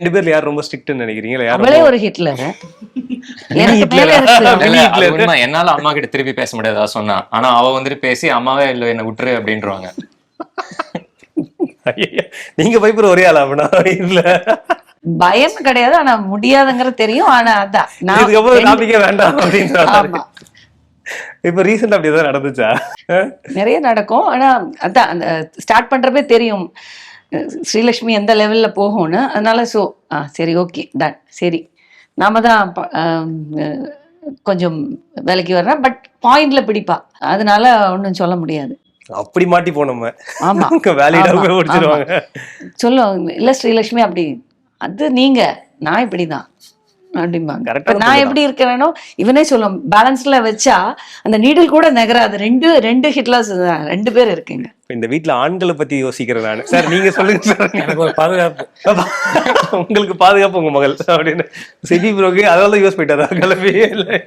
ரெண்டு பேர்ல யார் ரொம்ப ஸ்ட்ரிக்ட்னு நினைக்கிறீங்க யார் அவளே ஒரு ஹிட்லர் என்னால அம்மா கிட்ட திருப்பி பேச முடியாது சொன்னா ஆனா அவ வந்துட்டு பேசி அம்மாவே இல்ல என்ன விட்டுரு அப்படின்றவாங்க. ஐயையோ, நீங்க பயப்படுற ஒரே ஆளா அப்படின்னா இல்ல. பயம் கிடையாது ஆனா முடியாதுங்கிறது தெரியும். ஆனா அதான் நான் இதுக்கப்புறம் டாபிக்கே வேண்டாம் அப்படின்ற ஆமா. இப்ப ரீசெண்டா அப்படி ஏதாவது நடந்துச்சா? நிறைய நடக்கும். ஆனா அதான் அந்த ஸ்டார்ட் பண்றப்பே தெரியும். ஸ்ரீலக்ஷ்மி எந்த லெவல்ல போகும்னு அதனால ஸோ ஆ சரி ஓகே டன் சரி. நாம தான் கொஞ்சம் வேலைக்கு வர்றேன் பட் பாயிண்ட்ல பிடிப்பா. அதனால ஒன்றும் சொல்ல முடியாது. அப்படி மாட்டி போனோம். ஆமா. வேலையிட ஆமா, போய் முடிச்சிருவாங்க. சொல்லும் இல்ல ஸ்ரீலக்ஷ்மி அப்படி. அது நீங்க நான் இப்படிதான். நான் எப்படி இருக்கிறேனோ இவனே சொல்லும். பேலன்ஸ்ல வச்சா அந்த நீடில் கூட நகராது. ரெண்டு ரெண்டு ஹிட்லர்ஸ் ரெண்டு பேர் இருக்குங்க. இந்த வீட்ல ஆண்களை பத்தி யோசிக்கிறேன் நான். சார் நீங்க சொல்லுங்க சார். எனக்கு ஒரு பாதுகாப்பு. உங்களுக்கு பாதுகாப்பு உங்க மகள் அப்படின்னு. செபி ப்ரோக்கு அதெல்லாம் யூஸ் போயிட்டாரா? கிளம்பி இல்லை.